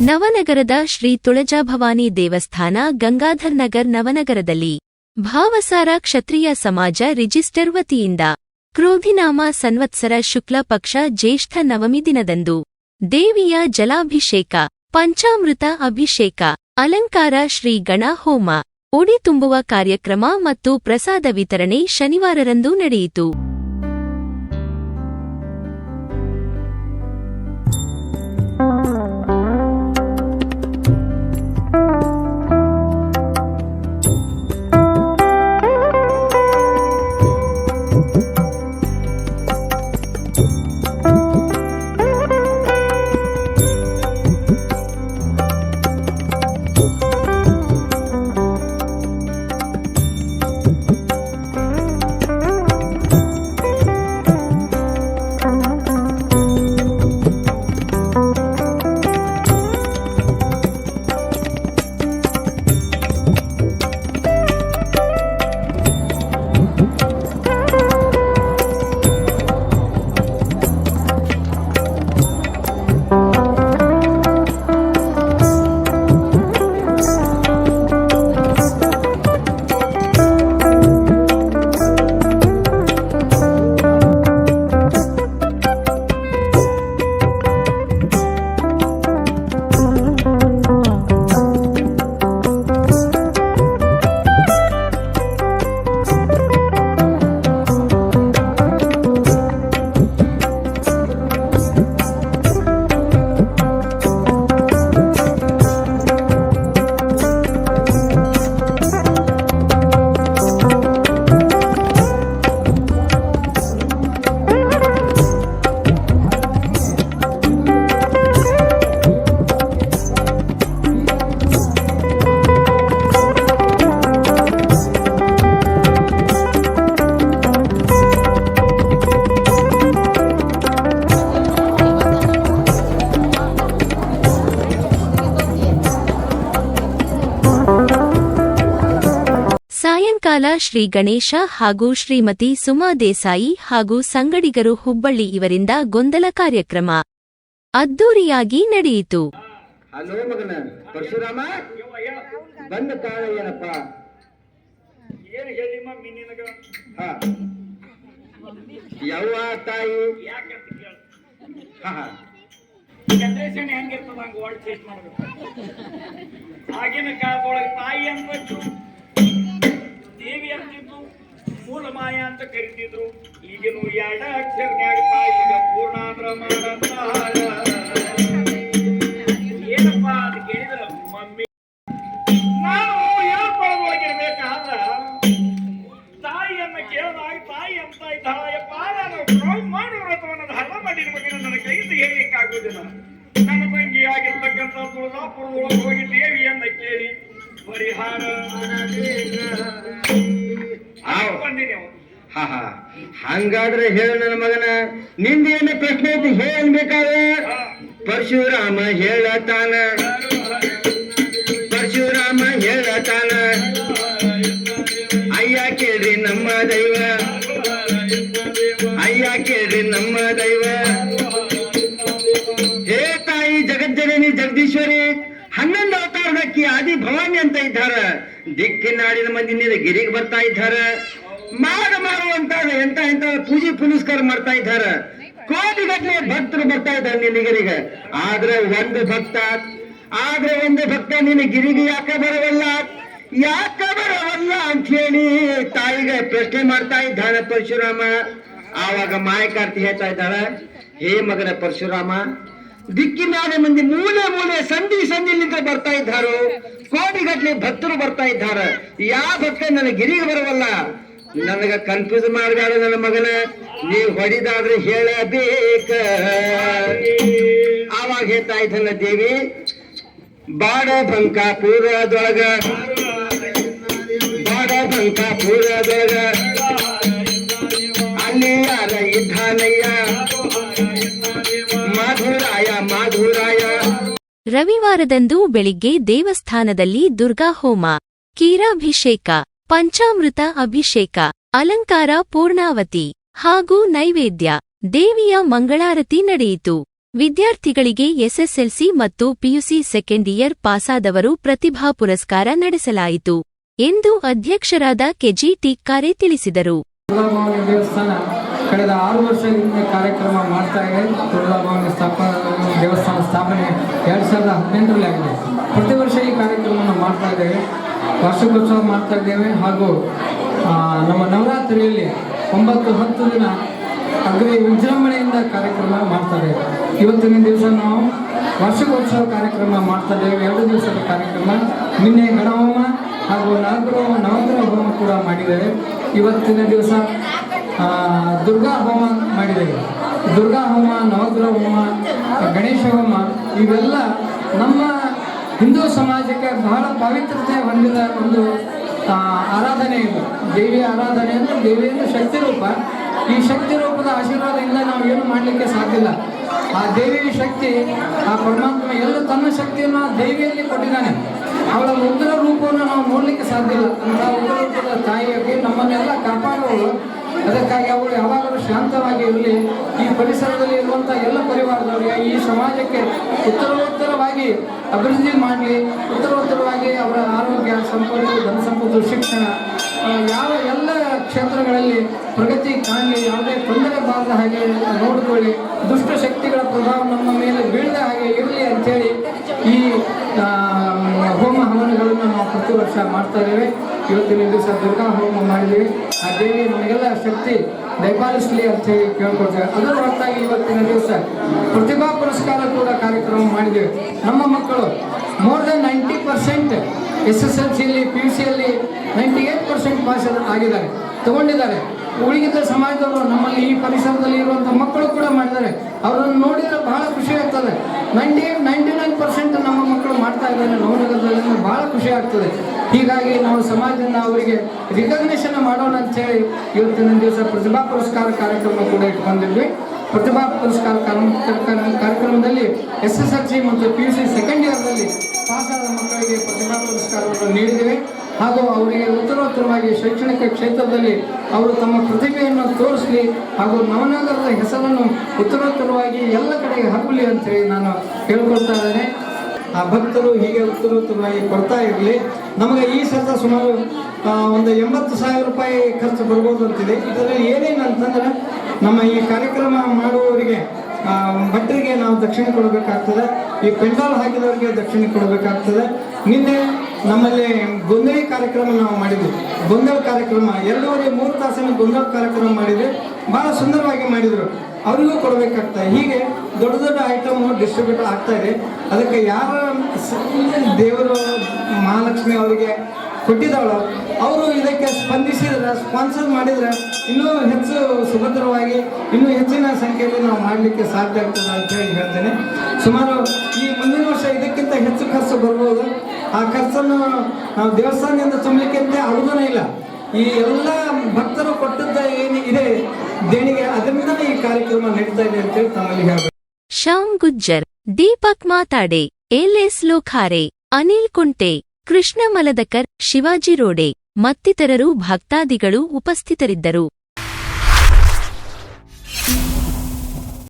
ನವನಗರದ ಶ್ರೀ ತುಳಜಾಭವಾನಿ ದೇವಸ್ಥಾನ ಗಂಗಾಧರ್ ನಗರ್ ನವನಗರದಲ್ಲಿ ಭಾವಸಾರ ಕ್ಷತ್ರಿಯ ಸಮಾಜ ರಿಜಿಸ್ಟರ್ ವತಿಯಿಂದ ಕ್ರೋಧಿನಾಮ ಸಂವತ್ಸರ ಶುಕ್ಲ ಪಕ್ಷ ಜ್ಯೇಷ್ಠ ನವಮಿ ದಿನದಂದು ದೇವಿಯ ಜಲಾಭಿಷೇಕ, ಪಂಚಾಮೃತ ಅಭಿಷೇಕ, ಅಲಂಕಾರ ಶ್ರೀ ಗಣ ಹೋಮ ಉಡಿ ತುಂಬುವ ಕಾರ್ಯಕ್ರಮ ಮತ್ತು ಪ್ರಸಾದ ವಿತರಣೆ ಶನಿವಾರರಂದು ನಡೆಯಿತು. ಸಾಯಂಕಾಲ ಶ್ರೀ ಗಣೇಶ ಹಾಗೂ ಶ್ರೀಮತಿ ಸುಮಾ ದೇಸಾಯಿ ಹಾಗೂ ಸಂಗಡಿಗರು ಹುಬ್ಬಳ್ಳಿ ಇವರಿಂದ ಗೊಂದಲ ಕಾರ್ಯಕ್ರಮ. ಅದ್ದೂರಿಯಾಗಿ ನಡೆಯಿತು. ಜನರೇಷನ್ ಹೆಂಗಿರ್ತದ ಹಂಗ ವರ್ಲ್ಡ್ ಫೇಸ್ ಮಾಡ್ಬೇಕು. ಆಗಿನ ಕಾಲದೊಳಗೆ ತಾಯಿ ಅನ್ಬೇಕು ದೇವಿ ಅಂತಿದ್ರು ಮೂಲ ಮಾಯ ಅಂತ ಕರಿತಿದ್ರು. ಈಗಿನ ಎರಡ ಅಕ್ಷರ ಈಗ ಪೂರ್ಣಾಂದ್ರ ಏನಪ್ಪ ಅದು ಕೇಳಿದ್ರ, ಮಮ್ಮಿ, ನಾನು ಹೇಳ್ಕೊಳ್ಳೋವಾಗಿರ್ಬೇಕಾದ್ರ ತಾಯಿಯನ್ನ ಕೇಳಿದಾಗ ತಾಯಿ ಅಂತ ಇದ್ದಾಳಪ್ಪ ನಾನು ಮಾಡಿ ವ್ರತವನ್ನು ಧರ್ಮ ಮಾಡಿದ ಬಗ್ಗೆ ನನ್ನ ಕೈಯಿಂದ ಹೇಳಲಿಕ್ಕಾಗುವುದಿಲ್ಲ. ನನ್ನ ತಂಗಿ ಆಗಿರ್ತಕ್ಕಂಥ ತುಳಜಾಪುರದೊಳಗೆ ಹೋಗಿ ದೇವಿಯನ್ನ ಕೇಳಿ ಪರಿಹಾರ ಹ ಹ ಹಂಗಾದ್ರೆ ಹೇಳ ನನ್ನ ಮಗನ ನಿಂದೇನು ಪ್ರಶ್ನೆ ಐತಿ ಹೇಳ್ಬೇಕಾದ್ರೆ ಪರಶುರಾಮ ಹೇಳತಾನ. ಅವತಾರದಕ್ಕಿ ಆದಿ ಭವಾನಿ ಅಂತ ಇದ್ದಾರ. ದಿಕ್ಕಿನಾಡಿನ ಮಂದಿ ನಿನ್ನ ಗಿರಿಗೆ ಬರ್ತಾ ಇದ್ದಾರ. ಮಾಡ ಮಾಡುವಂತ ಎಂತ ಎಂತ ಪೂಜೆ ಪುನಸ್ಕಾರ ಮಾಡ್ತಾ ಇದ್ದಾರ. ಕೋಟಿಗಟ್ಟಲೆ ಭಕ್ತರು ಬರ್ತಾ ಇದ್ದಾರೆ ನಿನ್ನ ಗಿರಿಗೆ. ಆದ್ರೆ ಒಂದು ಭಕ್ತ, ಆದ್ರೆ ಒಂದು ಭಕ್ತ ನಿನ್ನ ಗಿರಿಗೆ ಯಾಕ ಬರವಲ್ಲ? ಯಾಕ ಬರವಲ್ಲ ಅಂತ ಹೇಳಿ ತಾಯಿಗೆ ಪ್ರಶ್ನೆ ಮಾಡ್ತಾ ಇದ್ದಾನೆ ಪರಶುರಾಮ. ಆವಾಗ ಮಾಯಕಾರ್ತಿ ಹೇಳ್ತಾ ಇದ್ದಾಳ, ಹೇ ಮಗನ ಪರಶುರಾಮ ದಿಕ್ಕಿನಾದ ಮಂದಿ ಮೂಲೆ ಮೂಲೆ ಸಂಧಿ ಸಂಧಿಲಿಂದ ಬರ್ತಾ ಇದ್ದಾರು. ಕೋಟಿಗಟ್ಲೆ ಭಕ್ತರು ಬರ್ತಾ ಇದ್ದಾರ. ಯಾವ ಭಕ್ತ ನನ್ನ ಗಿರಿಗೆ ಬರವಲ್ಲ? ನನಗ ಕನ್ಫ್ಯೂಸ್ ಮಾಡಬೇಡ ನನ್ನ ಮಗನ. ನೀವು ಹೊಡಿದಾದ್ರೆ ಹೇಳಬೇಕ. ಆವಾಗ ಹೇಳ್ತಾ ಇದ್ದಲ್ಲ ದೇವಿ, ಬಾಡ ಬಂಕ ಪೂರ್ವದೊಳಗ ಬಾಡ ಬಂಕ ಪೂರ್ವದೊಳಗ ಅಲ್ಲಿ ಯಾರ ಇದ್ದಾನಯ್ಯ? ರವಿವಾರದಂದು ಬೆಳಿಗ್ಗೆ ದೇವಸ್ಥಾನದಲ್ಲಿ ದುರ್ಗಾಹೋಮ ಕೀರಾಭಿಷೇಕ, ಪಂಚಾಮೃತ ಅಭಿಷೇಕ, ಅಲಂಕಾರ ಪೂರ್ಣಾವತಿ ಹಾಗೂ ನೈವೇದ್ಯ, ದೇವಿಯ ಮಂಗಳಾರತಿ ನಡೆಯಿತು. ವಿದ್ಯಾರ್ಥಿಗಳಿಗೆ ಎಸ್ಎಸ್ಎಲ್ಸಿ ಮತ್ತು ಪಿಯುಸಿ ಸೆಕೆಂಡ್ ಇಯರ್ ಪಾಸಾದವರು ಪ್ರತಿಭಾ ಪುರಸ್ಕಾರ ನಡೆಸಲಾಯಿತು ಎಂದು ಅಧ್ಯಕ್ಷರಾದ ಕೆಜಿ ಟಿಕ್ಕಾರೆ ತಿಳಿಸಿದರು. ಕಳೆದ ಆರು ವರ್ಷದಿಂದ ಕಾರ್ಯಕ್ರಮ ಮಾಡ್ತಾ ಇದೆ. ಸ್ಥಾಪನಾ ದೇವಸ್ಥಾನ ಸ್ಥಾಪನೆ ಎರಡು ಸಾವಿರದ ಹದಿನೆಂಟರಲ್ಲಿ ಆಗಿದೆ. ಪ್ರತಿ ವರ್ಷ ಈ ಕಾರ್ಯಕ್ರಮವನ್ನು ಮಾಡ್ತಾ ಇದ್ದೇವೆ. ವಾರ್ಷಿಕೋತ್ಸವ ಮಾಡ್ತಾ ಇದ್ದೇವೆ. ಹಾಗೂ ನಮ್ಮ ನವರಾತ್ರಿಯಲ್ಲಿ ಒಂಬತ್ತು, ಹತ್ತು ದಿನ ಅಗ್ರಿ ವಿಜೃಂಭಣೆಯಿಂದ ಕಾರ್ಯಕ್ರಮ ಮಾಡ್ತಾರೆ ಇವತ್ತಿನ ದಿವಸ ನಾವು ವಾರ್ಷಿಕೋತ್ಸವ ಕಾರ್ಯಕ್ರಮ ಮಾಡ್ತಾ ಇದ್ದೇವೆ. ಎರಡು ದಿವಸದ ಕಾರ್ಯಕ್ರಮ. ನಿನ್ನೆ ಗಣಹೋಮ ಹಾಗೂ ನವಗ್ರಹ ನವಗ್ರಹ ಹೋಮ ಕೂಡ ಮಾಡಿದ್ದೇವೆ. ಇವತ್ತಿನ ದಿವಸ ದುರ್ಗಾ ಹೋಮ ಮಾಡಿದ್ದೇವೆ. ದುರ್ಗಾ ಹೋಮ, ನವಗ್ರಹ ಹೋಮ, ಗಣೇಶ ಹೋಮ, ಇವೆಲ್ಲ ನಮ್ಮ ಹಿಂದೂ ಸಮಾಜಕ್ಕೆ ಬಹಳ ಪವಿತ್ರತೆ ಹೊಂದಿದ ಒಂದು ಆರಾಧನೆ ಇದು. ದೇವಿಯ ಆರಾಧನೆ ಅಂದರೆ ದೇವಿಯನ್ನು ಶಕ್ತಿ ರೂಪ. ಈ ಶಕ್ತಿ ರೂಪದ ಆಶೀರ್ವಾದದಿಂದ ನಾವು ಏನು ಮಾಡಲಿಕ್ಕೆ ಸಾಧ್ಯ ಇಲ್ಲ ಆ ದೇವಿಯ ಶಕ್ತಿ, ಆ ಪರಮಾತ್ಮ ಎಲ್ಲ ತನ್ನ ಶಕ್ತಿಯನ್ನು ಆ ದೇವಿಯಲ್ಲಿ ಕೊಟ್ಟಿದ್ದಾನೆ. ಅವಳ ಉಗ್ರ ರೂಪವನ್ನು ನಾವು ನೋಡಲಿಕ್ಕೆ ಸಾಧ್ಯ ಇಲ್ಲ ಉಗ್ರ ರೂಪದ ತಾಯಿಯಾಗಿ ನಮ್ಮನ್ನೆಲ್ಲ ಕಾಪಾಡುವವಳು ಅದಕ್ಕಾಗಿ ಅವರು ಯಾವಾಗಲೂ ಶಾಂತವಾಗಿ ಇರಲಿ ಈ ಪರಿಸರದಲ್ಲಿ ಇರುವಂಥ ಎಲ್ಲ ಪರಿವಾರದವರಿಗೆ ಈ ಸಮಾಜಕ್ಕೆ ಉತ್ತರೋತ್ತರವಾಗಿ ಅಭಿವೃದ್ಧಿ ಮಾಡಲಿ. ಉತ್ತರೋತ್ತರವಾಗಿ ಅವರ ಆರೋಗ್ಯ, ಸಂಪತ್ತು, ಧನ ಸಂಪತ್ತು, ಶಿಕ್ಷಣ ಯಾವ ಎಲ್ಲ ಕ್ಷೇತ್ರಗಳಲ್ಲಿ ಪ್ರಗತಿ ಕಾಣಲಿ. ಯಾವುದೇ ತೊಂದರೆ ಬಾರದ ಹಾಗೆ ನೋಡಿಕೊಳ್ಳಿ. ದುಷ್ಟ ಶಕ್ತಿಗಳ ಪ್ರಭಾವ ನಮ್ಮ ಮೇಲೆ ಬೀಳದ ಹಾಗೆ ಇರಲಿ ಅಂತೇಳಿ ಈ ವರ್ಷ ಮಾಡ್ತಾ ಇದ್ದೇವೆ. ಇವತ್ತಿನ ದಿವಸ ದುರ್ಗಾ ಹೋಮ ಮಾಡಿದ್ದೀವಿ. ಆ ದೇವಿ ನಮಗೆಲ್ಲ ಶಕ್ತಿ ದಯಪಾಲಿಸಲಿ ಅಂತ ಹೇಳಿ ಕೇಳ್ಕೊಳ್ತೇವೆ. ಅದರ ಹೊರತಾಗಿ ಇವತ್ತಿನ ದಿವಸ ಪ್ರತಿಭಾ ಪುರಸ್ಕಾರ ಕೂಡ ಕಾರ್ಯಕ್ರಮ ಮಾಡಿದ್ದೇವೆ. ನಮ್ಮ ಮಕ್ಕಳು more than ninety percent S S L ಸಿಯಲ್ಲಿ ಪಿ ಯು ಸಿಯಲ್ಲಿ ನೈಂಟಿ ಏಟ್ ಪರ್ಸೆಂಟ್ ಪಾಸ್ ಆಗಿದ್ದಾರೆ, ತಗೊಂಡಿದ್ದಾರೆ. ಉಳಿದ ಸಮಾಜದವರು ನಮ್ಮಲ್ಲಿ ಈ ಪರಿಸರದಲ್ಲಿ ಇರುವಂಥ ಮಕ್ಕಳು ಕೂಡ ಮಾಡಿದ್ದಾರೆ. ಅವರನ್ನು ನೋಡಿದರೆ ಬಹಳ ಖುಷಿ ಆಗ್ತದೆ. ನೈಂಟಿ ನೈಂಟಿ ನೈನ್ ಪರ್ಸೆಂಟ್ ನಮ್ಮ ಮಕ್ಕಳು ಮಾಡ್ತಾ ಇದ್ದಾರೆ. ಅಂದ್ರೆ ಬಹಳ ಖುಷಿ ಆಗ್ತದೆ. ಹೀಗಾಗಿ ನಾವು ಸಮಾಜದಿಂದ ಅವರಿಗೆ ರಿಕಗ್ನೇಷನ್ ಮಾಡೋಣ ಅಂತ ಹೇಳಿ ಇವತ್ತಿನ ದಿವಸ ಪ್ರತಿಭಾ ಪುರಸ್ಕಾರ ಕಾರ್ಯಕ್ರಮ ಕೂಡ ಇಟ್ಕೊಂಡಿದ್ವಿ. ಪ್ರತಿಭಾ ಪುರಸ್ಕಾರ ಕಾರ್ಯಕ್ರಮ- ಕಾರ್ಯಕ್ರಮದಲ್ಲಿ ಎಸ್ ಎಸ್ ಎಲ್ ಸಿ ಮತ್ತು ಪಿ ಯು ಸಿ ಸೆಕೆಂಡ್ ಇಯರ್ನಲ್ಲಿ ಪಾಸಾದ ಮಕ್ಕಳಿಗೆ ಪ್ರತಿಭಾ ಪುರಸ್ಕಾರವನ್ನು ನೀಡಿದ್ದೇವೆ. ಹಾಗೂ ಅವರಿಗೆ ಉತ್ತರೋತ್ತರವಾಗಿ ಶೈಕ್ಷಣಿಕ ಕ್ಷೇತ್ರದಲ್ಲಿ ಅವರು ತಮ್ಮ ಪ್ರತಿಭೆಯನ್ನು ತೋರಿಸಲಿ ಹಾಗೂ ನವನಗರದ ಹೆಸರನ್ನು ಉತ್ತರೋತ್ತರವಾಗಿ ಎಲ್ಲ ಕಡೆಗೆ ಹಬ್ಬಲಿ ಅಂತೇಳಿ ನಾನು ಹೇಳ್ಕೊಳ್ತಾ ಇದ್ದೇನೆ. ಆ ಭಕ್ತರು ಹೀಗೆ ಉತ್ತರೋತ್ತರವಾಗಿ ಕೊಡ್ತಾ ಇರಲಿ. ನಮಗೆ ಈ ಸತ ಸುಮಾರು ಒಂದು ಎಂಬತ್ತು ಸಾವಿರ ರೂಪಾಯಿ ಖರ್ಚು ಬರ್ಬೋದು ಅಂತಿದೆ. ಇದರಲ್ಲಿ ಏನೇನು ಅಂತಂದ್ರೆ ನಮ್ಮ ಈ ಕಾರ್ಯಕ್ರಮ ಮಾಡುವವರಿಗೆ ಭಟ್ರಿಗೆ ನಾವು ದಕ್ಷಿಣ ಕೊಡಬೇಕಾಗ್ತದೆ. ಈ ಪೆಂಡಾಲ್ ಹಾಕಿದವರಿಗೆ ದಕ್ಷಿಣ ಕೊಡಬೇಕಾಗ್ತದೆ. ನಿನ್ನೆ ನಮ್ಮಲ್ಲಿ ಗೊಂದಲಿ ಕಾರ್ಯಕ್ರಮ ನಾವು ಮಾಡಿದ್ವಿ. ಗೊಂದಲ ಕಾರ್ಯಕ್ರಮ, ಎರಡೂವರೆ, ಮೂರು ತಾಸಿನ ಗೊಂದಲ ಕಾರ್ಯಕ್ರಮ ಮಾಡಿದ್ವಿ. ಭಾಳ ಸುಂದರವಾಗಿ ಮಾಡಿದರು. ಅವರಿಗೂ ಕೊಡಬೇಕಾಗ್ತದೆ ಹೀಗೆ ದೊಡ್ಡ ದೊಡ್ಡ ಐಟಮ್ ಡಿಸ್ಟ್ರಿಬ್ಯೂಟರ್ ಆಗ್ತಾ ಇದೆ. ಅದಕ್ಕೆ ಯಾರ ದೇವರು, ಮಹಾಲಕ್ಷ್ಮಿ ಅವರಿಗೆ ಕೊಟ್ಟಿದ್ದಾಳೋ. ಅವರು ಇದಕ್ಕೆ ಸ್ಪಂದಿಸಿದ್ರೆ ಸ್ಪಾನ್ಸರ್ ಮಾಡಿದ್ರೆ ಇನ್ನೂ ಹೆಚ್ಚು ಸುಭದ್ರವಾಗಿ, ಇನ್ನೂ ಹೆಚ್ಚಿನ ಸಂಖ್ಯೆಯಲ್ಲಿ ನಾವು ಮಾಡಲಿಕ್ಕೆ ಸಾಧ್ಯ ಆಗ್ತದೆ ಅಂತ ಹೇಳಿ ಹೇಳ್ತೇನೆ. ಸುಮಾರು ಈ ಮುಂದಿನ ವರ್ಷ ಇದಕ್ಕಿಂತ ಹೆಚ್ಚು ಖರ್ಚು ಬರ್ಬೋದು. ಆ ಖರ್ಚನ್ನು ನಾವು ದೇವಸ್ಥಾನದಿಂದ ತುಂಬಲಿಕ್ಕೆ ಆಗುದೇ ಇಲ್ಲ. ಈ ಎಲ್ಲ ಭಕ್ತರು ಕೊಟ್ಟದ್ದ ಇದೆ, ದೇಣಿಗೆ ಅದರಿಂದಲೇ ಈ ಕಾರ್ಯಕ್ರಮ ನಡೀತಾ ಇದೆ ಅಂತೇಳಿ ತಮ್ಮಲ್ಲಿ ಹೇಳ್ಬೇಕು. ಶ್ಯಾಮ್ ಗುಜ್ಜರ್, ದೀಪಕ್ ಮಾತಾಡೆ ಎಲ್ಎಸ್ ಲೋಖಾರೆ, ಅನಿಲ್ ಕುಂಟೆ ಕೃಷ್ಣ ಮಲದಕರ್ ಶಿವಾಜಿ ರೋಡೆ ಮತ್ತಿತರರು ಭಕ್ತಾದಿಗಳು ಉಪಸ್ಥಿತರಿದ್ದರು.